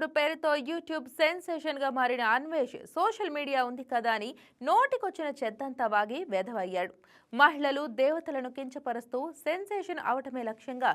దర్శకుడు పేరుతో యూట్యూబ్ సెన్సేషన్గా మారిన అన్వేష్ సోషల్ మీడియా ఉంది కదా అని నోటికొచ్చిన చెద్దంతా వాగి వెధవయ్యాడు మహిళలు దేవతలను కించపరుస్తూ సెన్సేషన్ అవటమే లక్ష్యంగా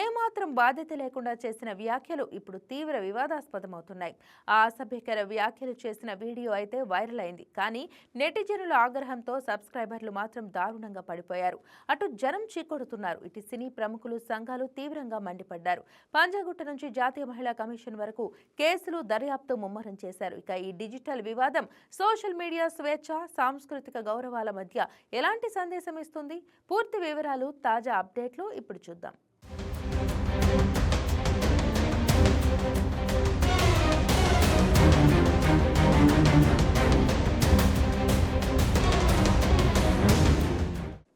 ఏమాత్రం బాధ్యత లేకుండా చేసిన వ్యాఖ్యలు ఇప్పుడు తీవ్ర వివాదాస్పదమవుతున్నాయి. ఆ అసభ్యకర వ్యాఖ్యలు చేసిన వీడియో అయితే వైరల్ అయింది. కానీ నెటిజనుల ఆగ్రహంతో సబ్స్క్రైబర్లు మాత్రం దారుణంగా పడిపోయారు. అటు జనం చీకొడుతున్నారు. ఇటు సినీ ప్రముఖులు సంఘాలు తీవ్రంగా మండిపడ్డారు. పంజాగుట్ట నుంచి జాతీయ మహిళా కమిషన్ వరకు కేసులు దర్యాప్తు ముమ్మరం చేశారు. ఇక ఈ డిజిటల్ వివాదం సోషల్ మీడియా స్వేచ్ఛ సాంస్కృతిక గౌరవాల మధ్య ఎలాంటి సందేశం ఇస్తుంది? పూర్తి వివరాలు తాజా అప్డేట్లు ఇప్పుడు చూద్దాం.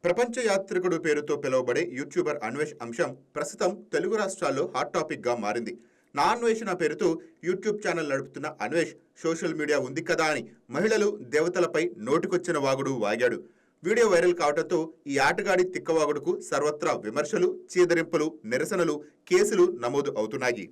ప్రపంచ యాత్రికుడు పేరుతో పిలువబడే యూట్యూబర్ అన్వేష్ అంశం ప్రస్తుతం తెలుగు రాష్ట్రాల్లో హాట్ టాపిక్గా మారింది. నా అన్వేషణ పేరుతో యూట్యూబ్ ఛానల్ నడుపుతున్న అన్వేష్ సోషల్ మీడియా ఉంది కదా అని మహిళలు దేవతలపై నోటికొచ్చిన వాగుడు వాగాడు. వీడియో వైరల్ కావడంతో ఈ ఆటగాడి తిక్కవాగుడుకు సర్వత్రా విమర్శలు చీదరింపులు నిరసనలు కేసులు నమోదు అవుతున్నాయి.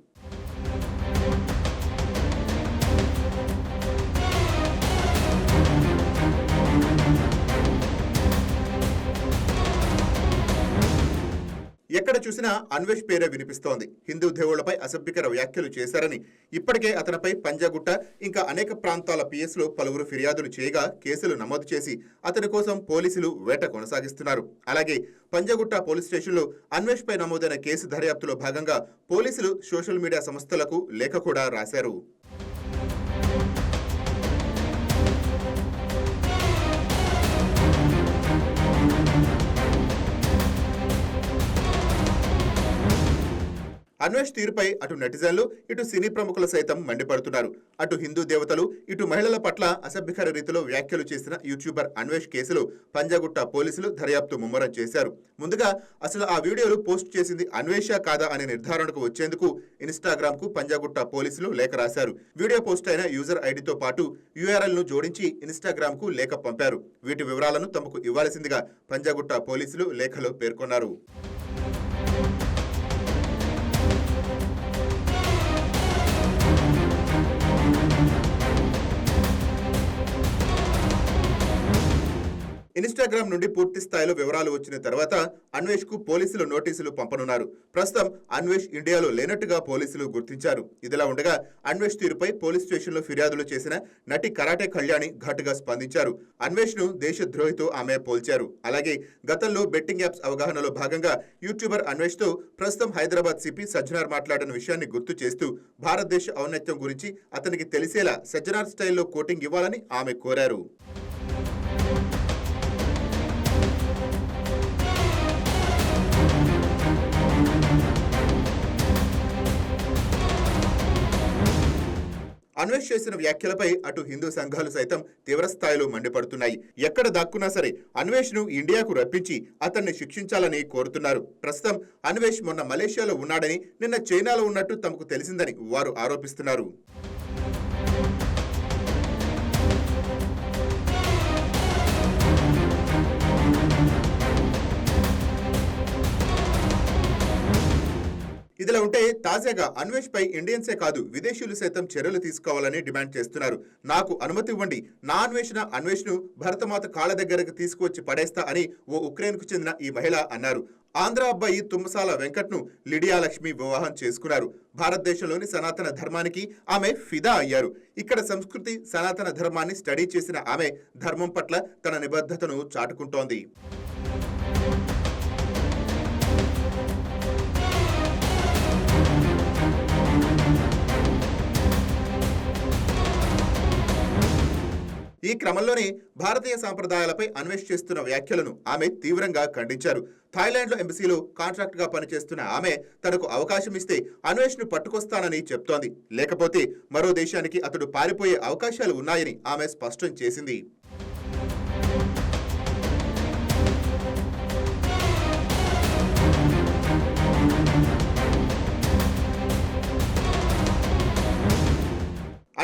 ఎక్కడ చూసినా అన్వేష్ పేరే వినిపిస్తోంది. హిందూ దేవుళ్ళపై అసభ్యకర వ్యాఖ్యలు చేశారని. ఇప్పటికే అతనిపై పంజాగుట్ట ఇంకా అనేక ప్రాంతాల పిఎస్లు పలువురు ఫిర్యాదులు చేయగా కేసులు నమోదు చేసి అతని కోసం పోలీసులు వేట కొనసాగిస్తున్నారు. అలాగే పంజాగుట్ట పోలీస్ స్టేషన్లో అన్వేష్ పై నమోదైన కేసు దర్యాప్తులో భాగంగా పోలీసులు సోషల్ మీడియా సంస్థలకు లేఖ కూడా రాశారు. అన్వేష్ తీరుపై అటు నెటిజన్లు ఇటు సినీ ప్రముఖులు సైతం మండిపడుతున్నారు. అటు హిందూ దేవతలు ఇటు మహిళల పట్ల అసభ్యకర రీతిలో వ్యాఖ్యలు చేసిన యూట్యూబర్ అన్వేష్ కేసులో పంజాగుట్ట పోలీసులు దర్యాప్తు ముమ్మరం చేశారు. ముందుగా అసలు ఆ వీడియోలు పోస్ట్ చేసింది అన్వేష కాదా అనే నిర్ధారణకు వచ్చేందుకు ఇన్స్టాగ్రామ్కు పంజాగుట్ట పోలీసులు లేఖ రాశారు. వీడియో పోస్ట్ అయిన యూజర్ ఐడితో పాటు యూఆర్ఎల్ను జోడించి ఇన్స్టాగ్రామ్కు లేఖ పంపారు. వీటి వివరాలను తమకు ఇవ్వాల్సిందిగా పంజాగుట్ట పోలీసులు లేఖలో పేర్కొన్నారు. ఇన్స్టాగ్రామ్ నుండి పూర్తి స్థాయిలో వివరాలు వచ్చిన తర్వాత అన్వేష్కు పోలీసులు నోటీసులు పంపనున్నారు. ప్రస్తుతం అన్వేష్ ఇండియాలో లేనట్టుగా పోలీసులు గుర్తించారు. ఇదిలా ఉండగా అన్వేష్ తీరుపై పోలీస్ స్టేషన్లో ఫిర్యాదులు చేసిన నటి కరాటే కళ్యాణి ఘాటుగా స్పందించారు. అన్వేష్ను దేశద్రోహితో ఆమె పోల్చారు. అలాగే గతంలో బెట్టింగ్ యాప్స్ అవగాహనలో భాగంగా యూట్యూబర్ అన్వేష్తో ప్రస్తుతం హైదరాబాద్ సిపి సజ్జనార్ మాట్లాడిన విషయాన్ని గుర్తు చేస్తూ భారతదేశ ఔన్నత్యం గురించి అతనికి తెలిసేలా సజ్జనార్ స్టైల్లో కోటింగ్ ఇవ్వాలని ఆమె కోరారు. అన్వేష్ చేసిన వ్యాఖ్యలపై అటు హిందూ సంఘాలు సైతం తీవ్రస్థాయిలో మండిపడుతున్నాయి. ఎక్కడ దాక్కున్నా సరే అన్వేష్ను ఇండియాకు రప్పించి అతన్ని శిక్షించాలని కోరుతున్నారు. ప్రస్తుతం అన్వేష్ మొన్న మలేషియాలో ఉన్నాడని నిన్న చైనాలో ఉన్నట్టు తమకు తెలిసిందని వారు ఆరోపిస్తున్నారు. ఇదిలా ఉంటే తాజాగా అన్వేష్ పై ఇండియన్సే కాదు విదేశీయులు సైతం చర్యలు తీసుకోవాలని డిమాండ్ చేస్తున్నారు. నాకు అనుమతి ఇవ్వండి. నా అన్వేషణ అన్వేష్ను భరతమాత కాళ్ళ దగ్గరకు తీసుకువచ్చి పడేస్తా అని ఓ ఉక్రెయిన్కు చెందిన ఈ మహిళ అన్నారు. ఆంధ్ర అబ్బాయి తుమ్మసాల వెంకట్ను లిడియా లక్ష్మి వివాహం చేసుకున్నారు. భారతదేశంలోని సనాతన ధర్మానికి ఆమె ఫిదా అయ్యారు. ఇక్కడ సంస్కృతి సనాతన ధర్మాన్ని స్టడీ చేసిన ఆమె ధర్మం పట్ల తన నిబద్ధతను చాటుకుంటోంది. ఈ క్రమంలోనే భారతీయ సాంప్రదాయాలపై అన్వేషిస్తున్న వ్యాఖ్యలను ఆమె తీవ్రంగా ఖండించారు. థాయిలాండ్లో ఎంబసీలో కాంట్రాక్ట్గా పనిచేస్తున్న ఆమె తనకు అవకాశం ఇస్తే అన్వేష్ పట్టుకొస్తానని చెప్తోంది. లేకపోతే మరో దేశానికి అతడు పారిపోయే అవకాశాలు ఉన్నాయని ఆమె స్పష్టం చేసింది.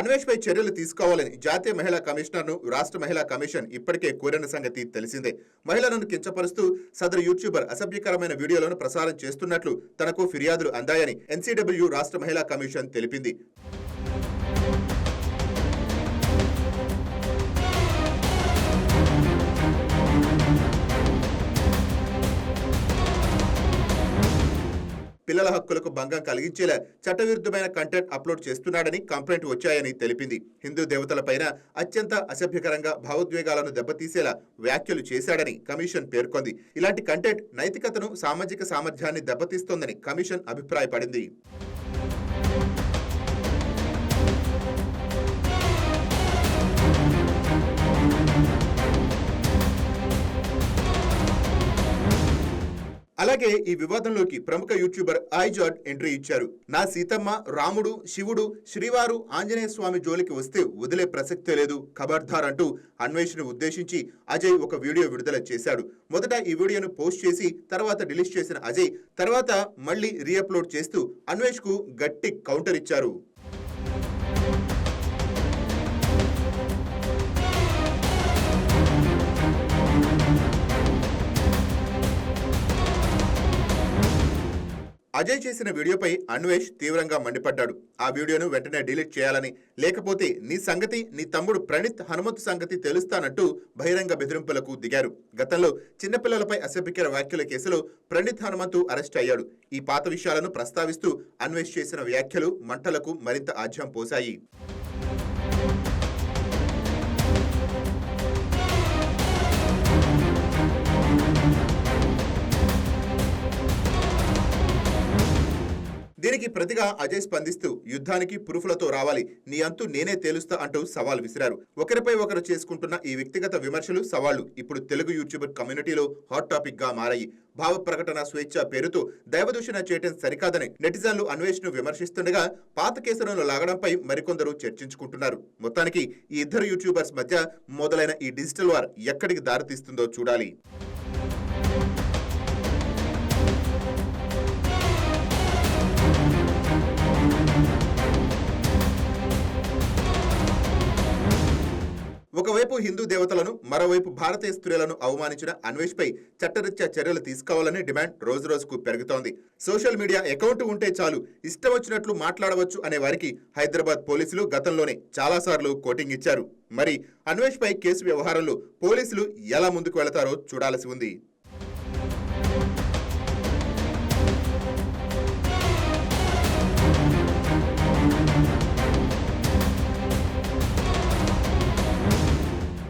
అన్వేష్పై చర్యలు తీసుకోవాలని జాతీయ మహిళా కమిషనర్ను రాష్ట్ర మహిళా కమిషన్ ఇప్పటికే కోరిన సంగతి తెలిసిందే. మహిళలను కించపరుస్తూ సదరు యూట్యూబర్ అసభ్యకరమైన వీడియోలను ప్రసారం చేస్తున్నట్లు తనకు ఫిర్యాదులు అందాయని ఎన్సీడబ్ల్యూ రాష్ట్ర మహిళా కమిషన్ తెలిపింది. పిల్లల హక్కులకు భంగం కలిగించేలా చట్టవిరుద్ధమైన కంటెంట్ అప్లోడ్ చేస్తున్నాడని కంప్లైంట్ వచ్చాయని తెలిపింది. హిందూ దేవతలపైన అత్యంత అసభ్యకరంగా భావోద్వేగాలను దెబ్బతీసేలా వ్యాఖ్యలు చేశాడని కమిషన్ పేర్కొంది. ఇలాంటి కంటెంట్ నైతికతను సామాజిక సామర్థ్యాన్ని దెబ్బతీస్తోందని కమిషన్ అభిప్రాయపడింది. అలాగే ఈ వివాదంలోకి ప్రముఖ యూట్యూబర్ ఐజాడ్ ఎంట్రీ ఇచ్చారు. నా సీతమ్మ రాముడు శివుడు శ్రీవారు ఆంజనేయ స్వామి జోలికి వస్తే వదిలే ప్రసక్తే లేదు ఖబర్దార్ అంటూ అన్వేషణ ఉద్దేశించి అజయ్ ఒక వీడియో విడుదల చేశాడు. మొదట ఈ వీడియోను పోస్ట్ చేసి తర్వాత డిలీట్ చేసిన అజయ్ తర్వాత మళ్ళీ రీఅప్లోడ్ చేస్తూ అన్వేష్కు గట్టి కౌంటర్ ఇచ్చారు. అజయ్ చేసిన వీడియోపై అన్వేష్ తీవ్రంగా మండిపడ్డాడు. ఆ వీడియోను వెంటనే డిలీట్ చేయాలని లేకపోతే నీ సంగతి నీ తమ్ముడు ప్రణీత్ హనుమంతు సంగతి తెలుస్తానంటూ బహిరంగ బెదిరింపులకు దిగారు. గతంలో చిన్నపిల్లలపై అసభ్యకర వ్యాఖ్యల కేసులో ప్రణీత్ హనుమంతు అరెస్ట్ అయ్యాడు. ఈ పాత విషయాలను ప్రస్తావిస్తూ అన్వేష్ చేసిన వ్యాఖ్యలు మంటలకు మరింత ఆజ్యం పోశాయి. దీనికి ప్రతిగా అజయ్ స్పందిస్తూ యుద్ధానికి పురుఫులతో రావాలి నీ అంతు నేనే తేలుస్తా అంటూ సవాల్ విసిరారు. ఒకరిపై ఒకరు చేసుకుంటున్న ఈ వ్యక్తిగత విమర్శలు సవాళ్ళు ఇప్పుడు తెలుగు యూట్యూబర్ కమ్యూనిటీలో హాట్ టాపిక్గా మారాయి. భావ ప్రకటన స్వేచ్ఛ పేరుతో దైవదూషణ చేయటం సరికాదని నెటిజన్లు అన్వేషణను విమర్శిస్తుండగా పాత కేసులను లాగడంపై మరికొందరు చర్చించుకుంటున్నారు. మొత్తానికి ఈ ఇద్దరు యూట్యూబర్స్ మధ్య మొదలైన ఈ డిజిటల్ వార్ ఎక్కడికి దారితీస్తుందో చూడాలి. ఒకవైపు హిందూ దేవతలను మరోవైపు భారతీయ స్త్రీలను అవమానించిన అన్వేష్ పై చట్టరీత్యా చర్యలు తీసుకోవాలని డిమాండ్ రోజు రోజుకు పెరుగుతోంది. సోషల్ మీడియా అకౌంట్ ఉంటే చాలు ఇష్టం వచ్చినట్లు మాట్లాడవచ్చు అనే వారికి హైదరాబాద్ పోలీసులు గతంలోనే చాలాసార్లు కోటింగ్ ఇచ్చారు. మరి అన్వేష్ పై కేసు వ్యవహారంలో పోలీసులు ఎలా ముందుకు వెళతారో చూడాల్సి ఉంది.